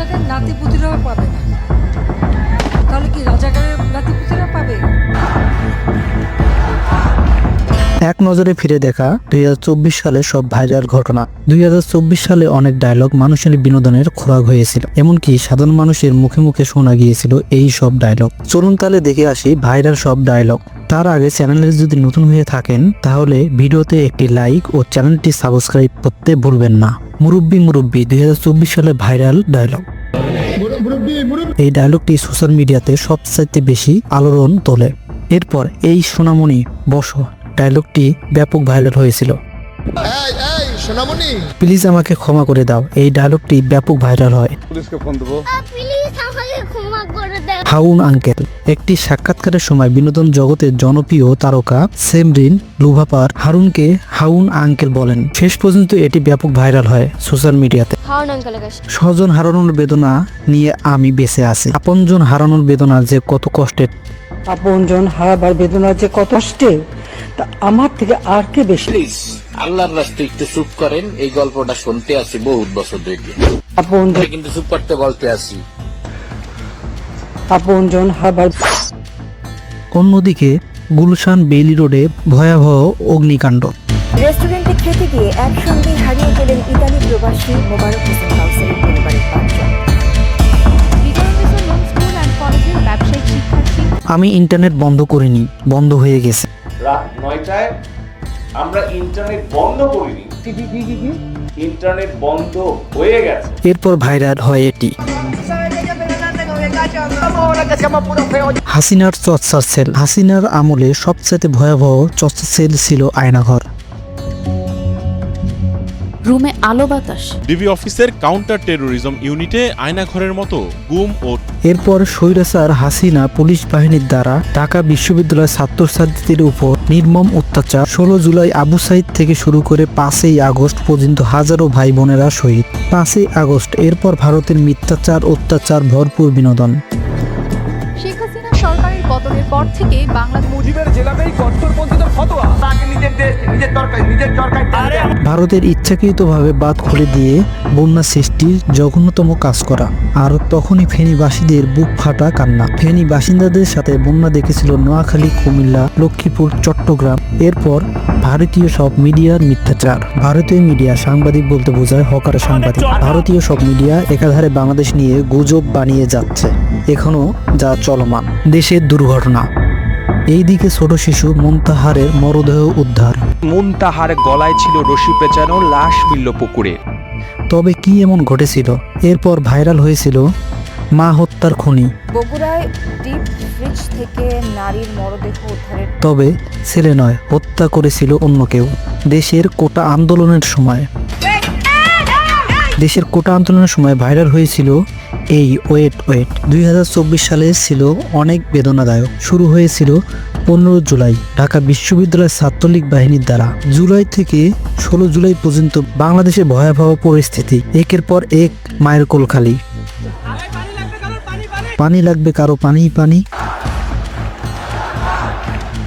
রাজাদের নাতিপুতিরাও পাবে না। তাহলে কি রাজাকারের নাতিপুতিরা এক নজরে ফিরে দেখা দুই হাজার চব্বিশ সালে সব ভাইরাল ঘটনা। দুই সালে অনেক ডায়লগ মানুষের বিনোদনের খোরাক হয়েছিল, এমনকি সাধারণ মানুষের মুখে মুখে শোনা গিয়েছিল এই সব ডায়লগ চলুন তাহলে দেখে আসি ভাইরাল সব ডায়লগ তার আগে চ্যানেলে যদি নতুন হয়ে থাকেন, তাহলে ভিডিওতে একটি লাইক ও চ্যানেলটি সাবস্ক্রাইব করতে ভুলবেন না। মুরব্বি মুরব্বি, দুই সালে ভাইরাল ডায়লগ এই ডায়লগটি সোশ্যাল মিডিয়াতে সবচাইতে বেশি আলোড়ন তোলে। এরপর এই সোনামণি, বসো। ডায়লগটি ব্যাপক ভাইরাল হয়েছিল। এই এই সোনামণি। প্লিজ আমাকে ক্ষমা করে দাও এই ডায়লগটি ব্যাপক ভাইরাল হয়। পুলিশকে ফোন দেবো। প্লিজ আমাকে ক্ষমা করে দেন হাউন আঙ্কেল একটি সাক্ষাৎকারের সময় বিনোদন জগতের জনপ্রিয় তারকা সেমরিন লুভাপার হারুনকে হাউন আঙ্কেল বলেন শেষ পর্যন্ত এটি ব্যাপক ভাইরাল হয় সোশ্যাল মিডিয়াতে। স্বজন হারানোর বেদনা নিয়ে আমি বেঁচে আছি। আপনজন হারানোর বেদনা যে কত কষ্টের। আপনজন হারাবার বেদনা যে কত কষ্টে তা আমার থেকে আর কে বেশি? প্লিজ আল্লাহর রাস্তে একটু চুপ করেন এই গল্পটা শুনতে আসি বহুত বছর ধরে। আপনজন কিন্তু চুপ করতে বলতে আসি। আপনজন হারাবার অন্যদিকে গুলশান বেলি রোডে ভয়াবহ অগ্নিকাণ্ড। রেস্টুরেন্টে খেতে গিয়ে একসঙ্গে হারিয়ে গেলেন ইতালি প্রবাসী মোবারক হোসেন কাউসারের পরিবারের পাঁচজন। আমি ইন্টারনেট বন্ধ করিনি বন্ধ হয়ে গেছে। রাত নয়টায় আমরা ইন্টারনেট বন্ধ করিনি। ইন্টারনেট বন্ধ হয়ে গেছে। এরপর ভাইরাল হয় এটি। হাসিনার চর্চা সেল হাসিনার আমলে সবচেয়ে ভয়াবহ চর্চা সেল ছিল আয়নাঘর। রুমে আলো বাতাস। ডিবি অফিসের কাউন্টার টেরোরিজম ইউনিটে আয়নাঘরের মতো গুম ও এরপর স্বৈরাচার হাসিনা পুলিশ বাহিনীর দ্বারা ঢাকা বিশ্ববিদ্যালয়ের ছাত্রছাত্রীদের উপর নির্মম অত্যাচার। ষোলো জুলাই আবু সাইদ থেকে শুরু করে পাঁচই আগস্ট পর্যন্ত হাজারো ভাই বোনেরা শহীদ। পাঁচই আগস্ট এরপর ভারতের মিথ্যাচার অত্যাচার ভরপুর বিনোদন। শেখ হাসিনা সরকারের পতনের পর থেকে বাংলাদেশ মুজিবের জেলাতেই কট্টরপন্থীদের ফতোয়া। তাকে নিজের দেশ নিজের দরকার নিজের দরকার ভারতের ইচ্ছাকৃতভাবে বাদ খুলে দিয়ে বন্যা সৃষ্টির জঘন্যতম কাজ করা। আর তখনই ফেনীবাসীদের বুক ফাটা কান্না। ফেনী বাসিন্দাদের সাথে বন্যা দেখেছিল নোয়াখালী কুমিল্লা লক্ষ্মীপুর চট্টগ্রাম। এরপর ভারতীয় সব মিডিয়ার মিথ্যাচার। ভারতীয় মিডিয়া সাংবাদিক বলতে বোঝায় হকার সাংবাদিক। ভারতীয় সব মিডিয়া একাধারে বাংলাদেশ নিয়ে গুজব বানিয়ে যাচ্ছে। এখনও যা চলমান। দেশের দুর্ঘটনা। এইদিকে ছোট শিশু মুন্তাহারের মরদেহ উদ্ধার। মুনতাহার গলায় ছিল রশি পেঁচানো লাশ মিলল পুকুরে। তবে কি এমন ঘটেছিল? এরপর ভাইরাল হয়েছিল মা হত্যার খুনি। বগুড়ায় ডিপ ফ্রিজ থেকে নারীর মরদেহ উদ্ধারের তবে ছেলে নয় হত্যা করেছিল অন্য কেউ। দেশের কোটা আন্দোলনের সময়। দেশের কোটা আন্দোলনের সময় ভাইরাল হয়েছিল এই ওয়েট ওয়েট। দুই হাজার চব্বিশ সালে ছিল অনেক বেদনাদায়ক। শুরু হয়েছিল পনেরো জুলাই। ঢাকা বিশ্ববিদ্যালয়ের ছাত্রলীগ বাহিনীর দ্বারা। জুলাই থেকে ষোলো জুলাই পর্যন্ত বাংলাদেশে ভয়াবহ পরিস্থিতি। একের পর এক মায়ের কোল খালি পানি লাগবে কারও? পানি পানি?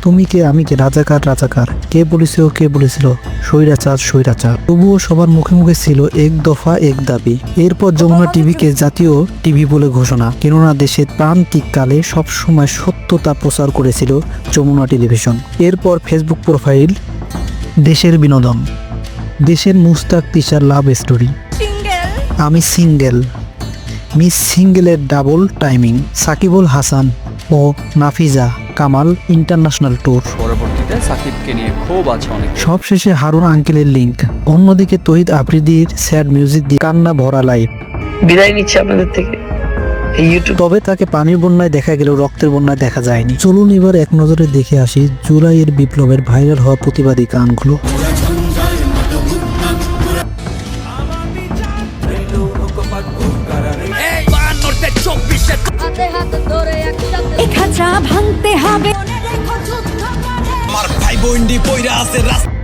তুমি কে? আমি কে? রাজাকার রাজাকার। কে বলেছিল কে বলেছিল? স্বৈরাচার স্বৈরাচার। তবুও সবার মুখে মুখে ছিল এক দফা এক দাবি। এরপর যমুনা টিভিকে জাতীয় টিভি বলে ঘোষণা। কেননা দেশের প্রান্তিককালে সবসময় সত্যতা প্রচার করেছিল যমুনা টেলিভিশন। এরপর ফেসবুক প্রোফাইল দেশের বিনোদন। দেশের মুস্তাক তিশার লাভ স্টোরি। আমি সিঙ্গেল। মিস সিঙ্গেলের ডাবল টাইমিং। সাকিবুল হাসান ও নাফিজা। Kamal international tour. পরবর্তীতে সাকিবকে নিয়ে খুব আছে অনেক। সবশেষে হারুন আঙ্কেলের লিঙ্ক অন্যদিকে তহিদ আফ্রিদির স্যাড মিউজিক দিয়ে কান্না ভরা লাইভ বিদায় নিচ্ছি আপনাদের থেকে। এই তবে তাকে পানির বন্যায় দেখা গেলেও রক্তের বন্যায় দেখা যায়নি। চলুন এবার এক নজরে দেখে আসি জুলাইয়ের বিপ্লবের ভাইরাল হওয়া প্রতিবাদী গানগুলো। খাঁচা ভাঙতে হবে আমার ভাই বোনডি পইরা আছে রাস্তা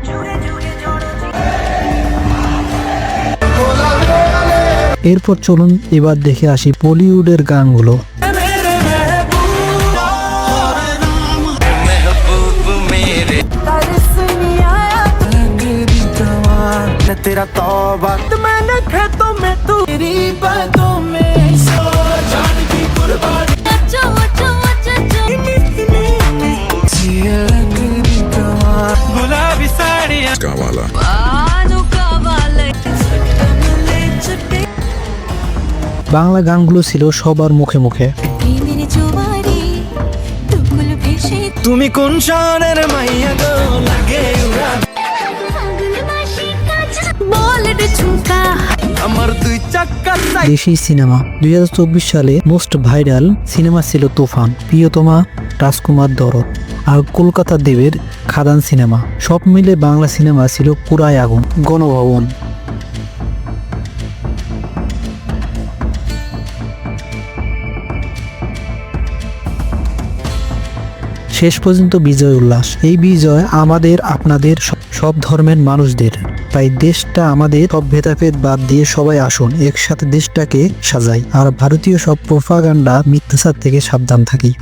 এরপর চলুন এবার দেখে আসি বলিউডের গানগুলো तेरा तौबा मैंने खेतों में तू तेरी बातों কাওয়ালা বাংলা গানগুলো ছিল সবার মুখে মুখে। তুমি কোন শহরের মাইয়া গো লাগে দুই চাকা দেশি সিনেমা দুই হাজার চব্বিশ সালে মোস্ট ভাইরাল সিনেমা ছিল তুফান। প্রিয়তমা রাজকুমার দরদ। আর কলকাতা দেবের খাদান সিনেমা। সব মিলে বাংলা সিনেমা ছিল পুরাই আগুন, গণভবন। শেষ পর্যন্ত বিজয় উল্লাস। এই বিজয় আমাদের, আপনাদের সব- ধর্মের মানুষদের। তাই দেশটা আমাদের, সব ভেদাভেদ বাদ দিয়ে সবাই আসুন, একসাথে দেশটাকে সাজাই। আর ভারতীয় সব প্রোপাগান্ডা মিথ্যাচার থেকে সাবধান থাকি।